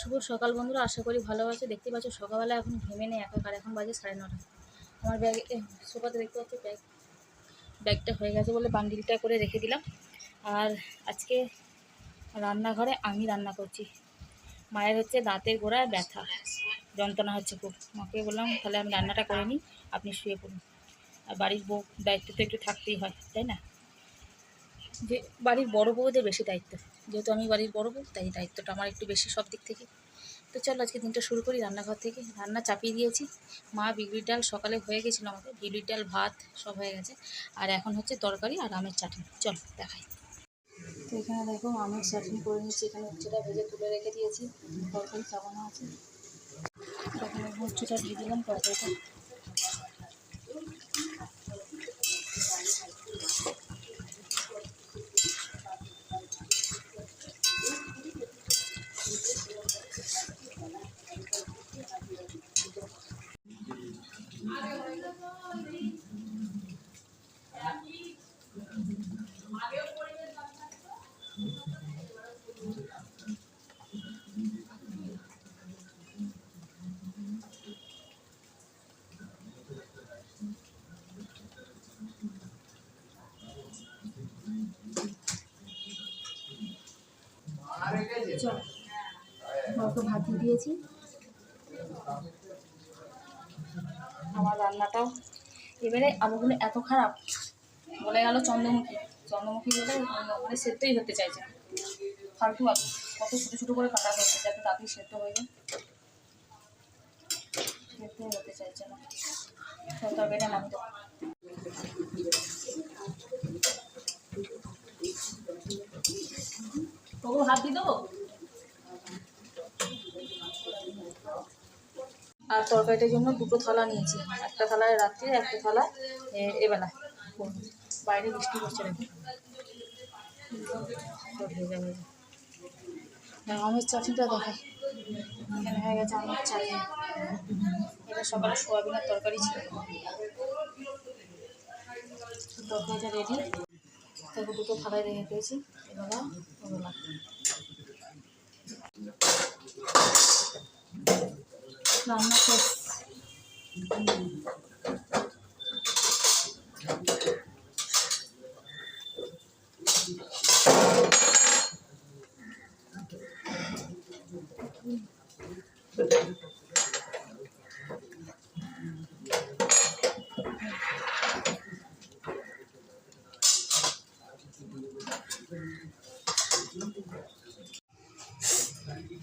শুভ সকাল বন্ধুরা, আশা করি ভালো আছে। দেখতে পাচ্ছ সকালবেলা এখন ঘেমে নেই একাকার, এখন বাজে সাড়ে নটা। আমার ব্যাগ সোফাতে দেখতে পাচ্ছ ব্যাগ, ব্যাগটা হয়ে গেছে বলে বান্ডিলটা করে রেখে দিলাম। আর আজকে রান্নাঘরে আমি রান্না করছি। মায়ের হচ্ছে দাঁতের গোড়ায় ব্যথা, যন্ত্রণা হচ্ছে খুব। মাকে বললাম, তাহলে আমি রান্নাটা করে নিই, আপনি শুয়ে পড়ুন। আর বাড়ির বউ, দায়িত্ব তো একটু থাকতেই হয়, তাই না? যে বাড়ির বড় বউদের বেশি দায়িত্ব। যেহেতু আমি বাড়ির বড় বউ, তাই দায়িত্বটা আমার একটু বেশি সব দিক থেকে। তো চলো আজকে দিনটা শুরু করি রান্নাঘর থেকে। রান্না চাপিয়ে দিয়েছি। মা বিগড়ির ডাল সকালে হয়ে গেছিল আমাকে বিগড়ির ডাল, ভাত সব হয়ে গেছে। আর এখন হচ্ছে তরকারি আর আমের চাটনি। চলো দেখাই। তো এখানে দেখো আমের চাটনি করে নিচ্ছি এখানে উচ্চটা ভেজে তুলে রেখে দিয়েছি। তরকারি চাপানো আছে। এখানে উচ্চটা দিয়ে দিলাম তরকারিটা। ভাত দিয়ে দিয়েছি? আমার রান্নাটাও। এবারে আলুগুলো এত খারাপ বলে গেল চন্দ্রমুখী। চন্দ্রমুখী বলে মানে সেদ্ধই হতে চাইছে ফালতু আলু কত ছোটো ছোটো করে কাটা হয়েছে, যাতে তাড়াতাড়ি সেদ্ধ হয়ে যায়। সেদ্ধই হতে চাইছে না। তবু আর তরকারিটার জন্য দুটো থালা নিয়েছি। একটা থালায় রাত্রে, একটা থালা এবেলা। বাইরে বৃষ্টি পড়ছে নাকি? আমের চাটনিটা দেখাই এখানে হয়ে গেছে আমের চাটনি এটা সকালে সোয়াবিনের তরকারি ছিল। তরকারিটা রেডি তারপর দুটো থালায় রেখে পেয়েছি ওবেলা রান্না শেষ।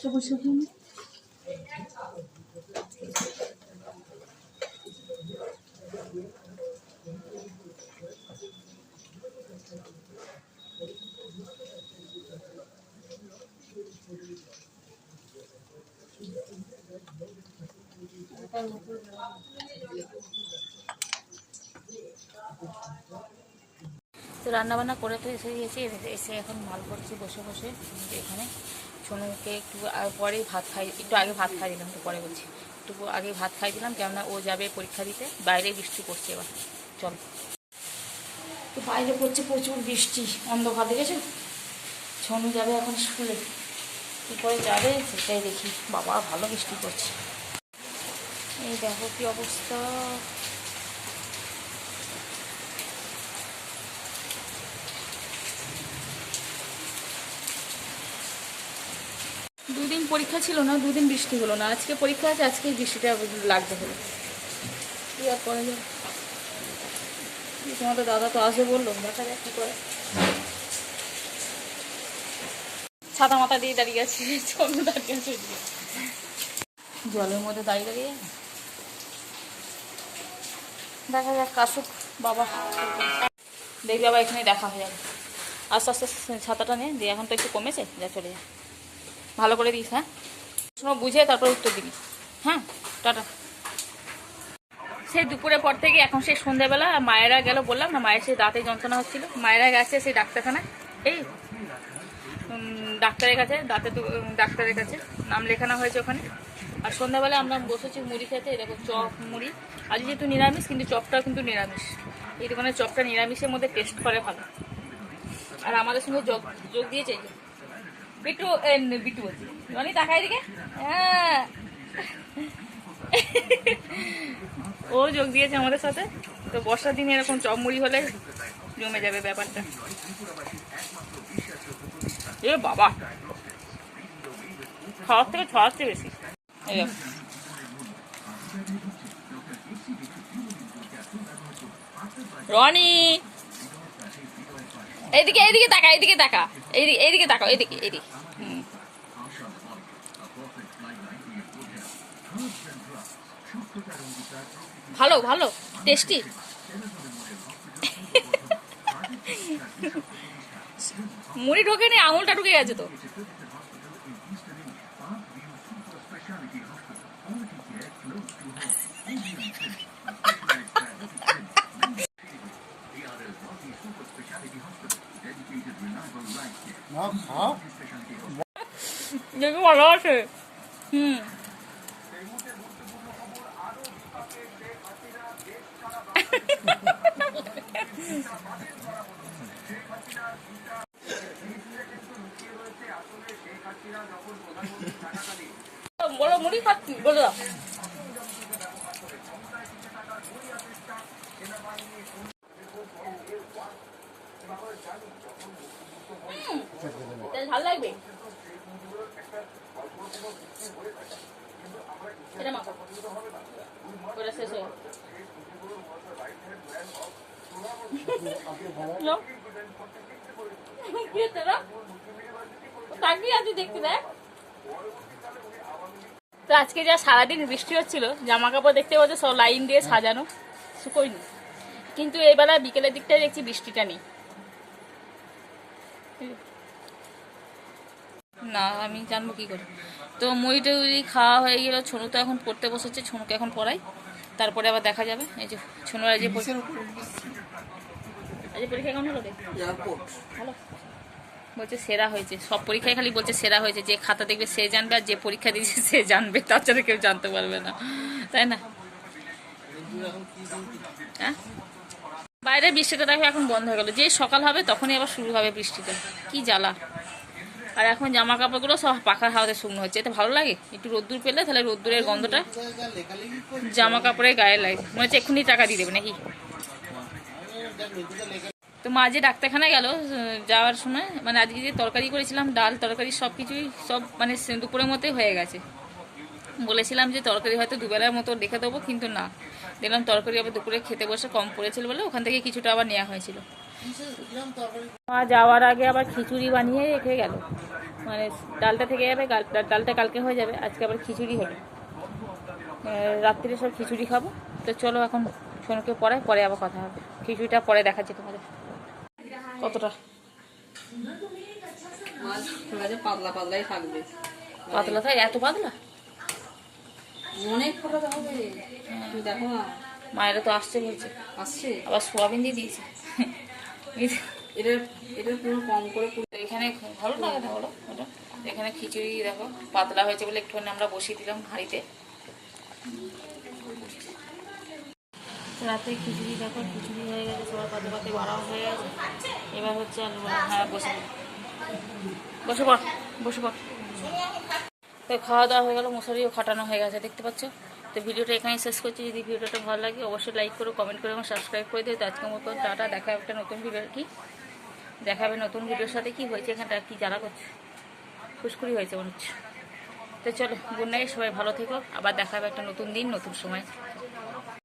গ্যাসটা বসে রান্নাবান্না করে তো এসে গিয়েছি এসে এখন মাল করছি বসে বসে এখানে। সোনুকে একটু পরেই ভাত খাই একটু আগে ভাত খাই দিলাম তো পরে বলছি। একটু আগে ভাত খাই দিলাম কেননা ও যাবে পরীক্ষা দিতে বাইরে বৃষ্টি পড়ছে এবার। চল। তো বাইরে পড়ছে প্রচুর বৃষ্টি অন্ধকার দেখেছ? সোনু যাবে এখন স্কুলে। কী করে যাবে সেটাই দেখি। বাবা ভালো বৃষ্টি পড়ছে। এই দেখো কি অবস্থা। দুদিন পরীক্ষা ছিল না, দুদিন বৃষ্টি হলো না। আজকে পরীক্ষা আছে, আজকে বৃষ্টিটা লাগতে হলো। কি আর করা যায়? এই তোমাদের দাদা তো আসে বলল, দেখা যাক কী করে। ছাতা মাথা দিয়ে দাঁড়িয়ে আছি দাঁড়িয়ে আছে জলের মধ্যে দাঁড়িয়ে দাঁড়িয়ে। দেখা যাক কাশুক বাবা। দেখবি আবার এখানে দেখা হয়ে যাবে। আস্তে আস্তে ছাতাটা নিয়ে দিয়ে এখন তো একটু কমেছে, যা চলে যা। ভালো করে দিস হ্যাঁ? শোনো, বুঝে তারপর উত্তর দিবি। হ্যাঁ? টাটা। সেই দুপুরের পর থেকে এখন সেই সন্ধ্যাবেলা মায়েরা গেল বললাম না, মায়ের সেই দাঁতে যন্ত্রণা হচ্ছিল। মায়েরা গেছে সেই ডাক্তারখানায়। এই ডাক্তারের কাছে, দাঁতে ডাক্তারের কাছে। নাম লেখানো হয়েছে ওখানে। আর সন্ধ্যাবেলা আমরা বসেছি মুড়ি খেতে এরকম চপ, মুড়ি। আজ যেহেতু নিরামিষ, কিন্তু চপটাও কিন্তু নিরামিষ। এই দোকানের চপটা নিরামিষের মধ্যে টেস্ট করে ভালো। আর আমাদের সঙ্গে যোগ যোগ দিয়েছে। বিটু বিটু বলছি। রনি, তাকাই দিকে হ্যাঁ। ও যোগ দিয়েছে আমাদের সাথে। তো বর্ষার দিনে এরকম চপ হলে জমে যাবে ব্যাপারটা। এ বাবা। খাওয়ার থেকে ছড়াচ্ছে বেশি। রনি! এইদিকে এদিকে তাকা এদিকে তাকা। এইদিকে এদিকে তাকাও, এদিকে এইদিকে হুম। ভালো ভালো, টেস্টি। মুড়ি ঢোকেনি, আঙুলটা ঢুকে গেছে তো। না খাও দেখে ভালো আছে। হুম। বলো মুড়ি খাচ্ছি বলে। দাও ভালো লাগবে? তো আজকে যা সারাদিন বৃষ্টি হচ্ছিল জামা কাপড় দেখতে পাচ্ছ সব লাইন দিয়ে সাজানো শুকোয়নি কিন্তু এবেলা বিকেলের দিকটায় দেখছি বৃষ্টিটা নেই। না আমি জানব কি করে? তো মুড়ি টুড়ি খাওয়া হয়ে গেল ছনু তো এখন পড়তে বসেছে ছনুকে এখন পড়াই। তারপরে আবার দেখা যাবে। এই যে ছনুর আজ আজ পরীক্ষা কেমন হলো ভালো। বলছে সেরা হয়েছে। সব পরীক্ষায় খালি বলছে সেরা হয়েছে। যে খাতা দেখবে সে জানবে আর যে পরীক্ষা দিয়েছে সে জানবে। তাছাড়া কেউ জানতে পারবে না। তাই না? হ্যাঁ? বাইরে বৃষ্টিটা দেখো এখন বন্ধ হয়ে গেল। যে সকাল হবে তখনই আবার শুরু হবে বৃষ্টিটা। কি জ্বালা। আর এখন জামা কাপড়গুলো সব পাখার হাওয়াতে শুকনো হচ্ছে। এতে ভালো লাগে? একটু রোদ্দুর পেলে তাহলে রোদ্দুরের গন্ধটা জামা কাপড়ের গায়ে লাগে। মনে হচ্ছে এক্ষুনি টাকা দিয়ে দেবে নাকি? তো মা যে ডাক্তারখানায় গেল যাওয়ার সময় মানে আজকে যে তরকারি করেছিলাম, ডাল, তরকারি, সব কিছুই সব মানে দুপুরের মধ্যেই হয়ে গেছে। বলেছিলাম যে তরকারি হয়তো দুবেলার মতো রেখে দেবো, কিন্তু না। দেখলাম তরকারি আবার দুপুরে খেতে বসে কম পড়েছিল বলে ওখান থেকে কিছুটা আবার নেওয়া হয়েছিল। মা যাওয়ার আগে আবার খিচুড়ি বানিয়ে রেখে গেল। মানে ডালটা থেকে যাবে ডালটা কালকে হয়ে যাবে আজকে আবার খিচুড়ি আহ, রাত্রিরে সব খিচুড়ি খাব। তো চলো এখন সোনুকে পরে পরে আবার কথা হবে। খিচুড়িটা পরে দেখাচ্ছি তোমাদের। কতটা? মাছ পাতলা পাতলাই থাকবে পাতলা তাই? এত পাতলা? অনেক ফোটাতে হবে। দেখো মায়েরা তো আসছে বলছে। আসছে। আবার সোয়াবিন দিয়ে দিয়েছে। কম করে এখানে ভালো লাগে এখানে খিচুড়ি, দেখো, পাতলা হয়েছে বলে একটুখানি আমরা বসিয়ে দিলাম হাঁড়িতে। রাতে খিচুড়ি দেখো, খিচুড়ি হয়ে গেছে, সবার পাতে পাতে বাড়াও হয়ে গেছে। এবার হচ্ছে আলু হ্যাঁ বসে বসে পড় বসে পড়। তো খাওয়া দাওয়া হয়ে গেল, মশারিও খাটানো হয়ে গেছে, দেখতে পাচ্ছ? তো ভিডিওটা এখানে শেষ করছি। যদি ভিডিওটা ভালো লাগে, অবশ্যই লাইক করো কমেন্ট করে এবং সাবস্ক্রাইব করে দিও। তো আজকের মতন টাটা। দেখা একটা নতুন ভিডিও কি? দেখাবে নতুন ভিডিওর সাথে। কি হয়েছে এখানটা? কি যারা করছে? খুশকুরি হয়েছে মনে হচ্ছে। তো চলো গুড নাইট সবাই ভালো থেকো। আবার দেখাবে একটা নতুন দিন, নতুন সময়।